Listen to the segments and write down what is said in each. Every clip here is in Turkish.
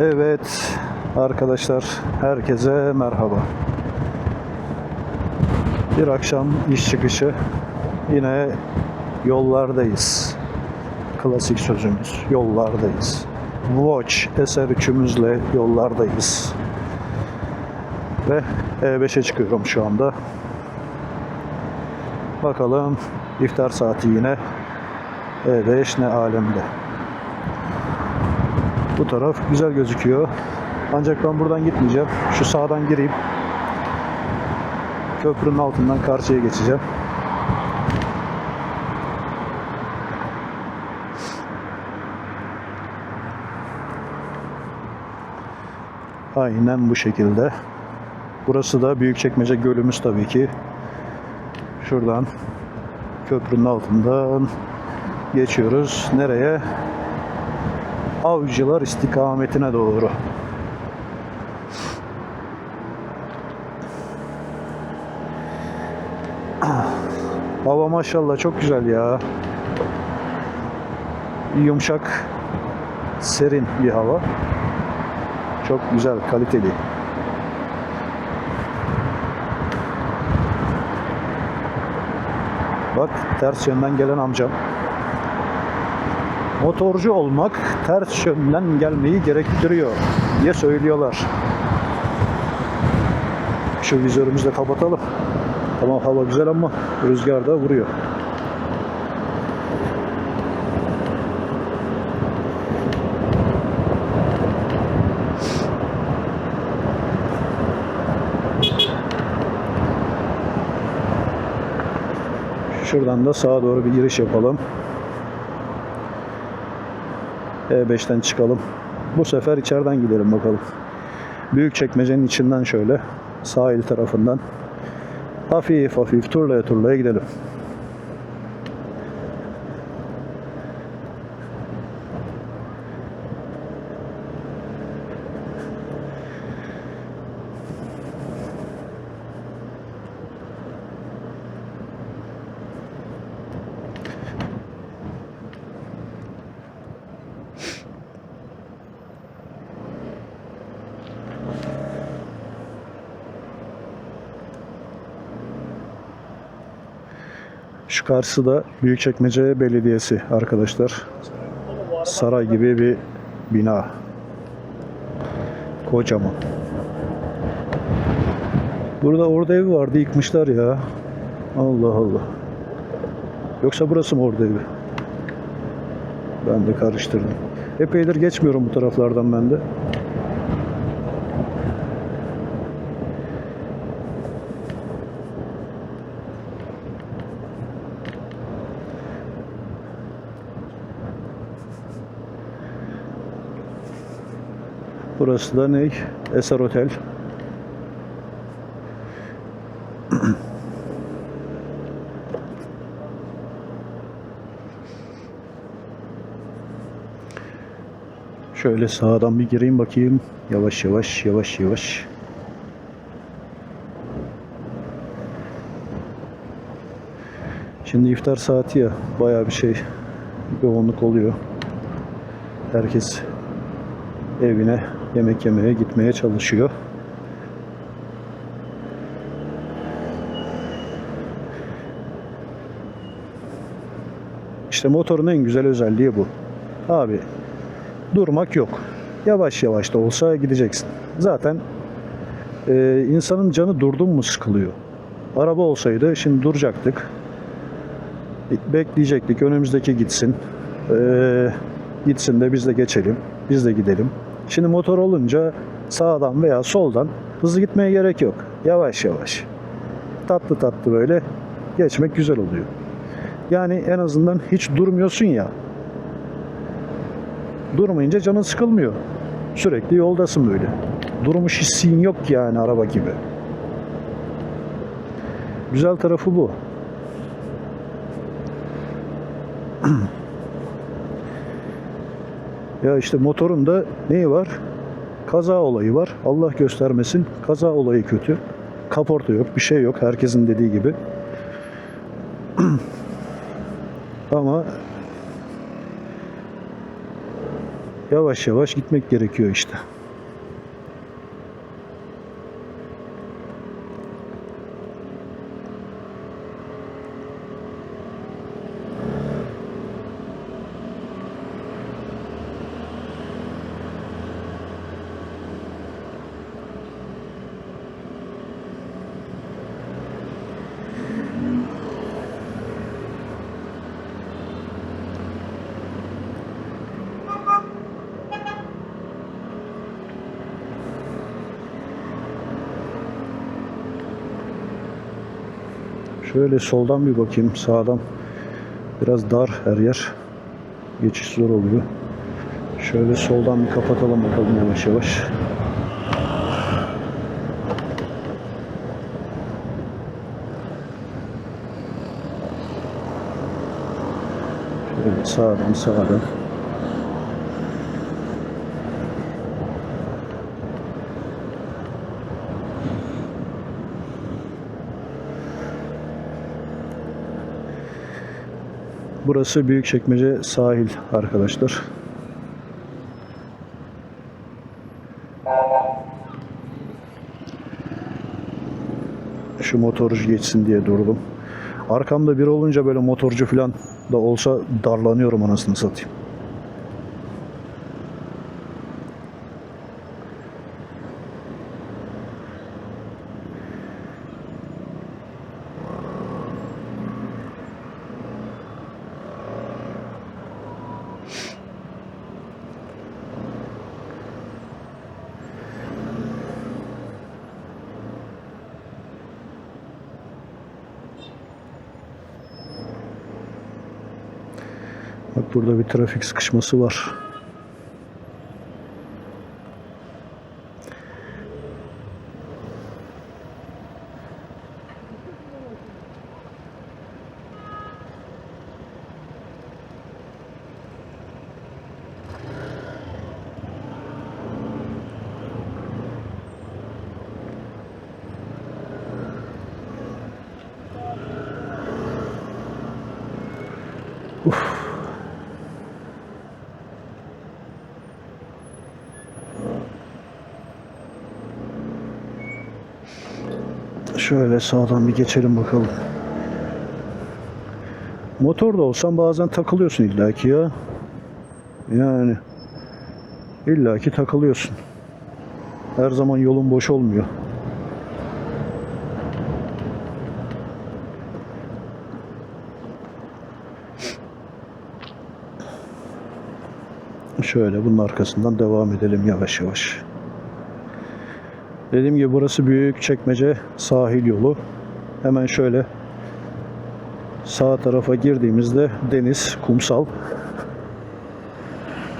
Evet arkadaşlar herkese merhaba. Bir akşam iş çıkışı yine yollardayız. Klasik sözümüz yollardayız. Watch eser üçümüzle yollardayız. Ve E5'e çıkıyorum şu anda. Bakalım iftar saati yine E5 ne alemde. Bu taraf güzel gözüküyor. Ancak ben buradan gitmeyeceğim. Şu sağdan gireyim. Köprünün altından karşıya geçeceğim. Aynen bu şekilde. Burası da Büyükçekmece Gölümüz tabii ki. Şuradan köprünün altından geçiyoruz. Nereye? Avcılar istikametine doğru. Hava maşallah çok güzel ya. Yumuşak, serin bir hava. Çok güzel, kaliteli. Bak ters yönden gelen amcam. Motorcu olmak ters yönden gelmeyi gerektiriyor diye söylüyorlar. Şu vizörümüzü de kapatalım. Tamam hava güzel ama rüzgar da vuruyor. Şuradan da sağa doğru bir giriş yapalım. E5'ten çıkalım. Bu sefer içeriden gidelim bakalım. Büyük çekmecenin içinden şöyle sahil tarafından hafif hafif turlaya turlaya gidelim. Şu karşısı da Büyükçekmece Belediyesi arkadaşlar. Saray gibi bir bina. Kocaman. Burada orada evi vardı yıkmışlar ya. Allah Allah. Yoksa burası mı orada evi? Ben de karıştırdım. Epeydir geçmiyorum bu taraflardan ben de. Burası da ne? Eser Otel. Şöyle sağdan bir gireyim bakayım. Yavaş yavaş, yavaş yavaş. Şimdi iftar saati ya, bayağı bir şey yoğunluk oluyor. Herkes evine yemek yemeye gitmeye çalışıyor. İşte motorun en güzel özelliği bu. Abi durmak yok. Yavaş yavaş da olsa gideceksin. Zaten e, insanın canı durdun mu sıkılıyor. Araba olsaydı şimdi duracaktık. Bekleyecektik. Önümüzdeki gitsin. E, gitsin de biz de geçelim. Biz de gidelim. Şimdi motor olunca sağdan veya soldan hızlı gitmeye gerek yok. Yavaş yavaş. Tatlı tatlı böyle geçmek güzel oluyor. Yani en azından hiç durmuyorsun ya. Durmayınca canın sıkılmıyor. Sürekli yoldasın böyle. Durmuş hissin yok yani araba gibi. Güzel tarafı bu. Ya işte motorun da neyi var? Kaza olayı var. Allah göstermesin. Kaza olayı kötü. Kaporta yok, bir şey yok. Herkesin dediği gibi. Ama Yavaş yavaş gitmek gerekiyor işte. Şöyle soldan bir bakayım sağdan. Biraz dar her yer. Geçiş zor oluyor. Şöyle soldan bir kapatalım bakalım yavaş yavaş. Şöyle sağdan sağdan. Burası Büyükçekmece sahil arkadaşlar. Şu motorcu geçsin diye durdum. Arkamda biri olunca böyle motorcu falan da olsa darlanıyorum anasını satayım. Bak burada bir trafik sıkışması var. Şöyle sağdan bir geçelim bakalım. Motor da olsan bazen takılıyorsun illaki ya. Yani illaki takılıyorsun. Her zaman yolun boş olmuyor. Şöyle bunun arkasından devam edelim yavaş yavaş. Dediğim gibi burası büyük çekmece sahil yolu. Hemen şöyle sağ tarafa girdiğimizde deniz, kumsal.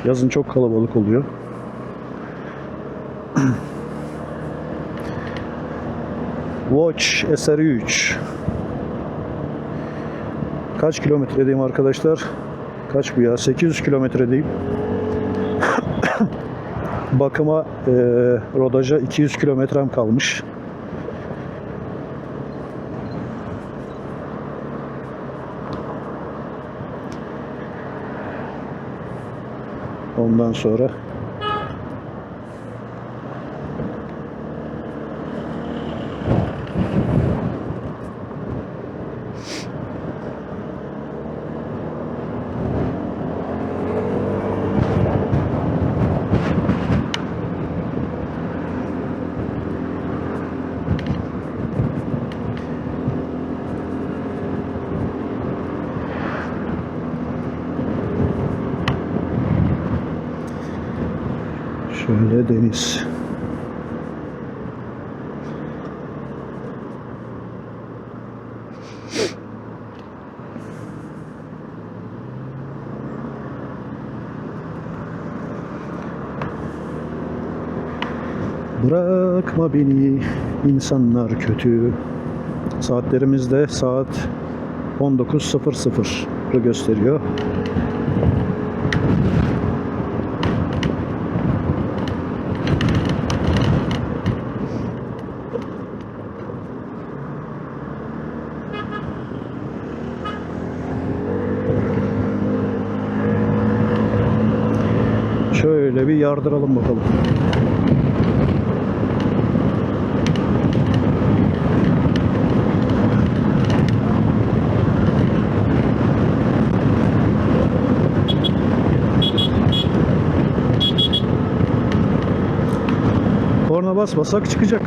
Yazın çok kalabalık oluyor. Watch SR3 Kaç kilometre diyeyim arkadaşlar? Kaç bu ya? 800 kilometre diyeyim. Bakıma e, rodaja 200 kilometrem kalmış. Ondan sonra şöyle deniz. Bırakma beni insanlar kötü. Saatlerimizde saat 19.00'ı gösteriyor. Şöyle yardıralım bakalım. Korna basmasak çıkacak.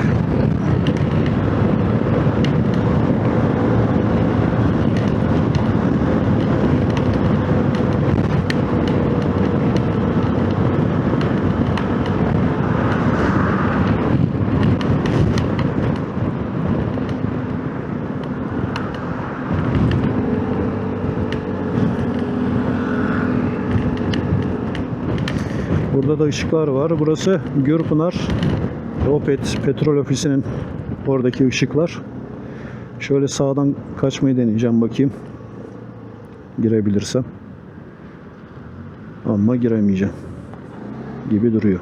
Burada da ışıklar var. Burası Gürpınar Opet Petrol Ofisi'nin oradaki ışıklar. Şöyle sağdan kaçmayı deneyeceğim bakayım. Girebilirsem. Ama giremeyeceğim. Gibi duruyor.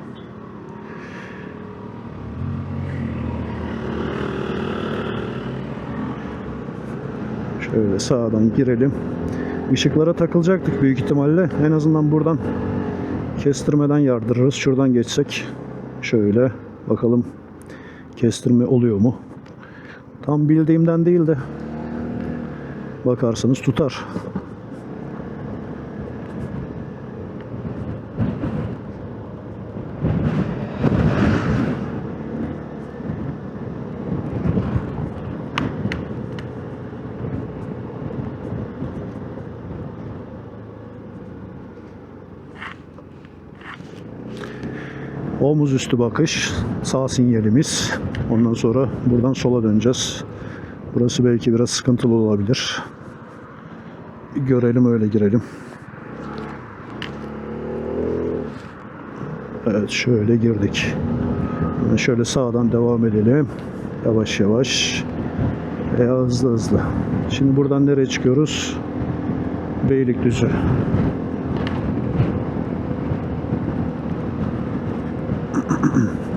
Şöyle sağdan girelim. Işıklara takılacaktık büyük ihtimalle. En azından buradan kestirmeden yardırırız. Şuradan geçsek şöyle bakalım kestirme oluyor mu? Tam bildiğimden değil de bakarsanız tutar. Omuz üstü bakış. Sağ sinyalimiz. Ondan sonra buradan sola döneceğiz. Burası belki biraz sıkıntılı olabilir. Bir görelim öyle girelim. Evet şöyle girdik. Şöyle sağdan devam edelim. Yavaş yavaş. Veya hızlı hızlı. Şimdi buradan nereye çıkıyoruz? Beylikdüzü. mm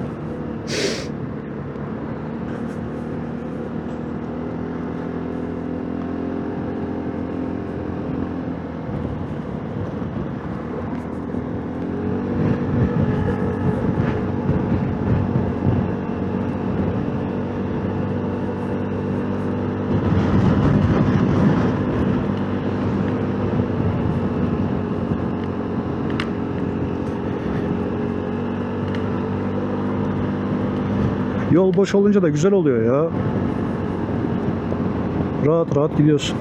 Yol boş olunca da güzel oluyor ya. Rahat rahat gidiyorsun.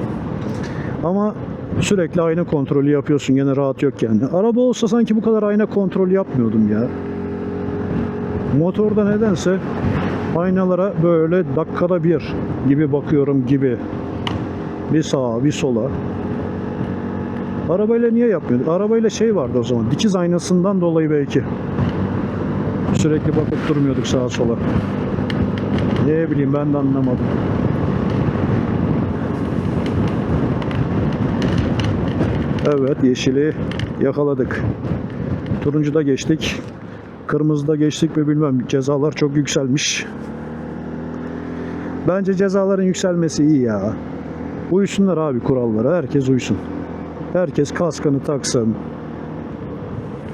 Ama sürekli ayna kontrolü yapıyorsun. Gene rahat yok yani. Araba olsa sanki bu kadar ayna kontrolü yapmıyordum ya. Motorda nedense aynalara böyle dakikada bir gibi bakıyorum gibi. Bir sağa bir sola. Arabayla niye yapmıyorduk? Arabayla şey vardı o zaman. Dikiz aynasından dolayı belki. Sürekli bakıp durmuyorduk sağa sola. Ne bileyim ben de anlamadım. Evet yeşili yakaladık. Turuncuda geçtik. Kırmızıda geçtik mi bilmem. Cezalar çok yükselmiş. Bence cezaların yükselmesi iyi ya. Uysunlar abi kurallara. Herkes uysun. Herkes kaskını taksın.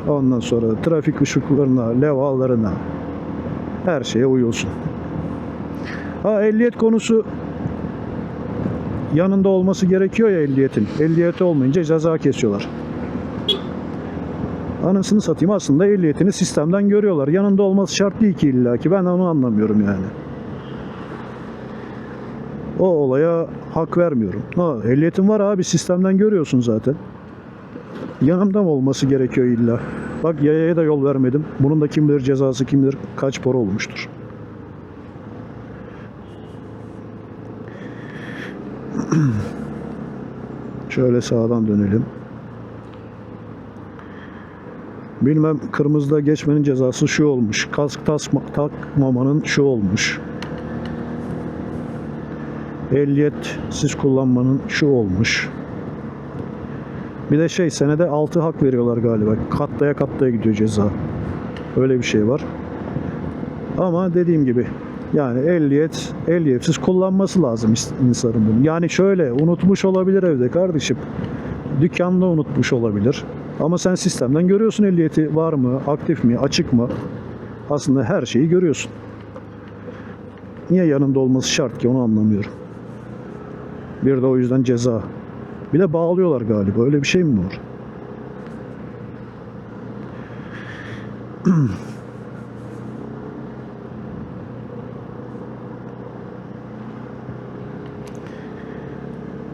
Ondan sonra trafik ışıklarına, levhalarına her şeye uyulsun. Ha ehliyet konusu yanında olması gerekiyor ya ehliyetin. Ehliyeti olmayınca ceza kesiyorlar. Anasını satayım aslında ehliyetini sistemden görüyorlar. Yanında olması şart değil ki illa ki. Ben onu anlamıyorum yani. O olaya hak vermiyorum. Ha, ehliyetin var abi sistemden görüyorsun zaten. Yanımda mı olması gerekiyor illa? Bak yayaya da yol vermedim. Bunun da kim bilir cezası kim bilir kaç para olmuştur. Şöyle sağdan dönelim. Bilmem kırmızıda geçmenin cezası şu olmuş. Kask tasma, takmamanın şu olmuş. Ehliyetsiz kullanmanın şu olmuş. Bir de şey senede 6 hak veriyorlar galiba. Katlaya katlaya gidiyor ceza. Öyle bir şey var. Ama dediğim gibi yani ehliyet, ehliyetsiz kullanması lazım insanın bunu. Yani şöyle unutmuş olabilir evde kardeşim. Dükkanda unutmuş olabilir. Ama sen sistemden görüyorsun ehliyeti var mı, aktif mi, açık mı? Aslında her şeyi görüyorsun. Niye yanında olması şart ki onu anlamıyorum. Bir de o yüzden ceza. Bir de bağlıyorlar galiba. Öyle bir şey mi var?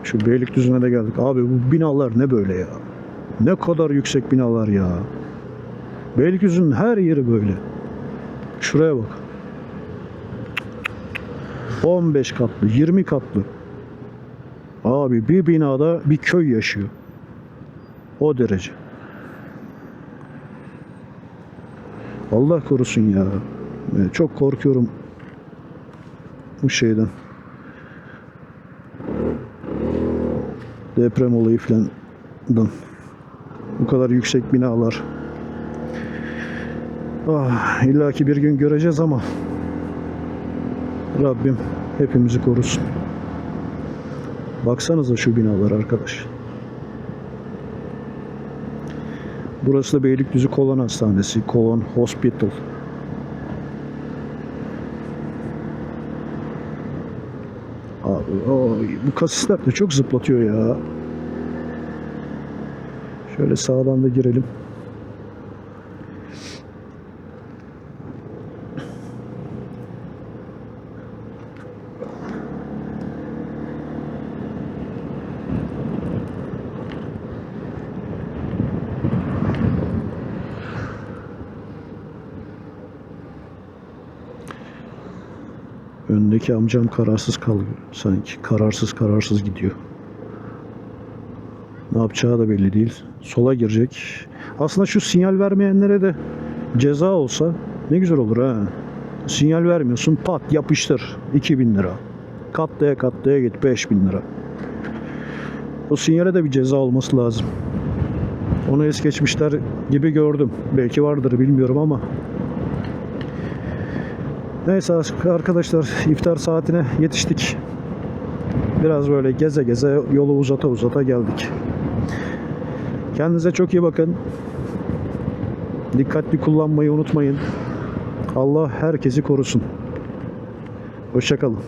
Şu Beylikdüzü'ne de geldik. Abi bu binalar ne böyle ya? Ne kadar yüksek binalar ya. Beylikdüzü'nün her yeri böyle. Şuraya bak. 15 katlı, 20 katlı. Abi bir binada bir köy yaşıyor. O derece. Allah korusun ya. Ee, Çok korkuyorum bu şeyden. Deprem olayı filan. Bu kadar yüksek binalar. Ah, illa ki bir gün göreceğiz ama Rabbim hepimizi korusun. Baksanıza şu binalar arkadaş. Burası da Beylikdüzü Kolon Hastanesi. Kolon Hospital. Abi, bu kasisler de çok zıplatıyor ya. Şöyle sağdan da girelim. Öndeki amcam kararsız kalıyor. Sanki kararsız kararsız gidiyor. Ne yapacağı da belli değil. Sola girecek. Aslında şu sinyal vermeyenlere de ceza olsa ne güzel olur ha. Sinyal vermiyorsun pat yapıştır 2000 lira. Katlaya katlaya git 5000 lira. O sinyale de bir ceza olması lazım. Onu es geçmişler gibi gördüm. Belki vardır bilmiyorum ama Neyse arkadaşlar iftar saatine yetiştik. Biraz böyle geze geze yolu uzata uzata geldik. Kendinize çok iyi bakın. Dikkatli kullanmayı unutmayın. Allah herkesi korusun. Hoşçakalın.